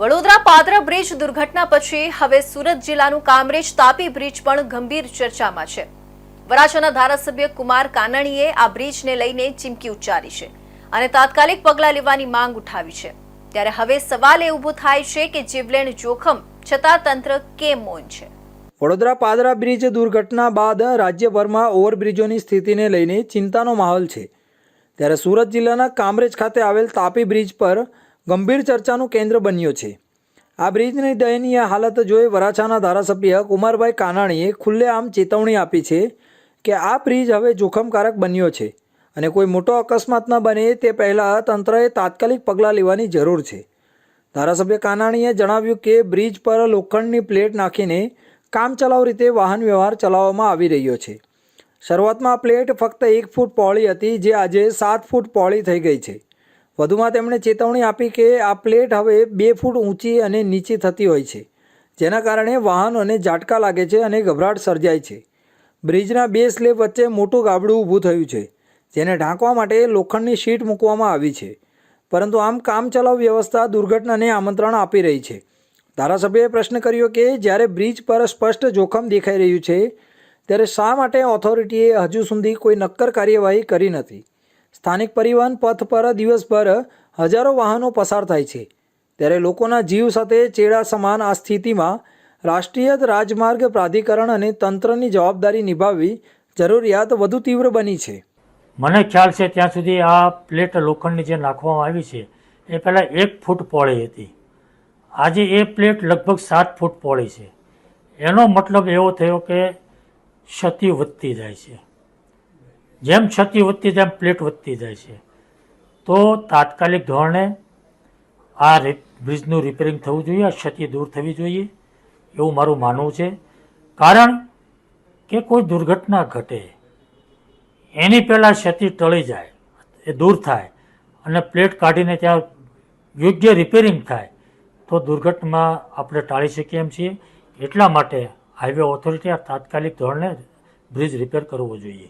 Vadodara Padra bridge દુર્ઘટના પછી હવે સુરત જિલ્લાનું કામરેજ તાપી બ્રિજ પણ ગંભીર ચર્ચામાં છે. વરાછાના ધારાસભ્ય કુમાર કાનાણીએ આ બ્રિજને લઈને ચીમકી ઉચ્ચારી છે અને તાત્કાલિક પગલાં લેવાની માંગ ઉઠાવી છે. ત્યારે હવે સવાલ એ ઊભો થાય છે કે જીવલેણ જોખમ છતાં તંત્ર કેમ મૌન છે? વડોદરા પાદરા બ્રિજ દુર્ઘટના બાદ રાજ્યભરમાં ઓવરબ્રિજોની સ્થિતિને લઈને ચિંતાનો માહોલ છે. ત્યારે સુરત જિલ્લાના કામરેજ ખાતે આવેલ તાપી બ્રિજ પર ગંભીર ચર્ચાનું કેન્દ્ર બન્યો છે. આ બ્રિજની દયનીય હાલત જોઈ વરાછાના ધારાસભ્ય કુમારભાઈ કાનાણીએ ખુલ્લેઆમ ચેતવણી આપી છે કે આ બ્રિજ હવે જોખમકારક બન્યો છે અને કોઈ મોટો અકસ્માત ન બને તે પહેલાં તંત્રએ તાત્કાલિક પગલાં લેવાની જરૂર છે. ધારાસભ્ય કાનાણીએ જણાવ્યું કે બ્રિજ પર લોખંડની પ્લેટ નાખીને કામચલાઉ રીતે વાહન વ્યવહાર ચલાવવામાં આવી રહ્યો છે. શરૂઆતમાં પ્લેટ ફક્ત એક ફૂટ પહોળી હતી, જે આજે સાત ફૂટ પહોળી થઈ ગઈ છે. વધુમાં તેમણે ચેતવણી આપી કે આ પ્લેટ હવે બે ફૂટ ઊંચી અને નીચી થતી હોય છે, જેના કારણે વાહનોને ઝાટકા લાગે છે અને ગભરાટ સર્જાય છે. બ્રિજના બે સ્લેબ વચ્ચે મોટું ગાબડું ઊભું થયું છે, જેને ઢાંકવા માટે લોખંડની શીટ મૂકવામાં આવી છે. પરંતુ આમ કામચલાઉ વ્યવસ્થા દુર્ઘટનાને આમંત્રણ આપી રહી છે. ધારાસભ્યએ પ્રશ્ન કર્યો કે જ્યારે બ્રિજ પર સ્પષ્ટ જોખમ દેખાઈ રહ્યું છે, ત્યારે શા માટે ઓથોરિટીએ હજુ સુધી કોઈ નક્કર કાર્યવાહી કરી નથી? સ્થાનિક પરિવહન પથ પર દિવસભર હજારો વાહનો પસાર થાય છે. ત્યારે લોકોના જીવ સાથે ચેડા સમાન આ સ્થિતિમાં રાષ્ટ્રીય રાજમાર્ગ પ્રાધિકરણ અને તંત્રની જવાબદારી નિભાવવી જરૂરિયાત વધુ તીવ્ર બની છે. મને ખ્યાલ છે ત્યાં સુધી આ પ્લેટ લોખંડની જે નાખવામાં આવી છે, એ પહેલાં એક ફૂટ પહોળી હતી. આજે એ પ્લેટ લગભગ સાત ફૂટ પહોળી છે. એનો મતલબ એવો થયો કે ક્ષતિ વધતી જાય છે. જેમ ક્ષતિ વધતી તેમ પ્લેટ વધતી જાય છે. તો તાત્કાલિક ધોરણે આ બ્રિજનું રિપેરિંગ થવું જોઈએ, આ ક્ષતિ દૂર થવી જોઈએ, એવું મારું માનવું છે. કારણ કે કોઈ દુર્ઘટના ઘટે, એની પહેલાં ક્ષતિ ટળી જાય, એ દૂર થાય, અને પ્લેટ કાઢીને ત્યાં યોગ્ય રિપેરિંગ થાય, તો દુર્ઘટના આપણે ટાળી શકીએ એમ છીએ. એટલા માટે હાઈવે ઓથોરિટી આ તાત્કાલિક ધોરણે બ્રિજ રિપેર કરવો જોઈએ.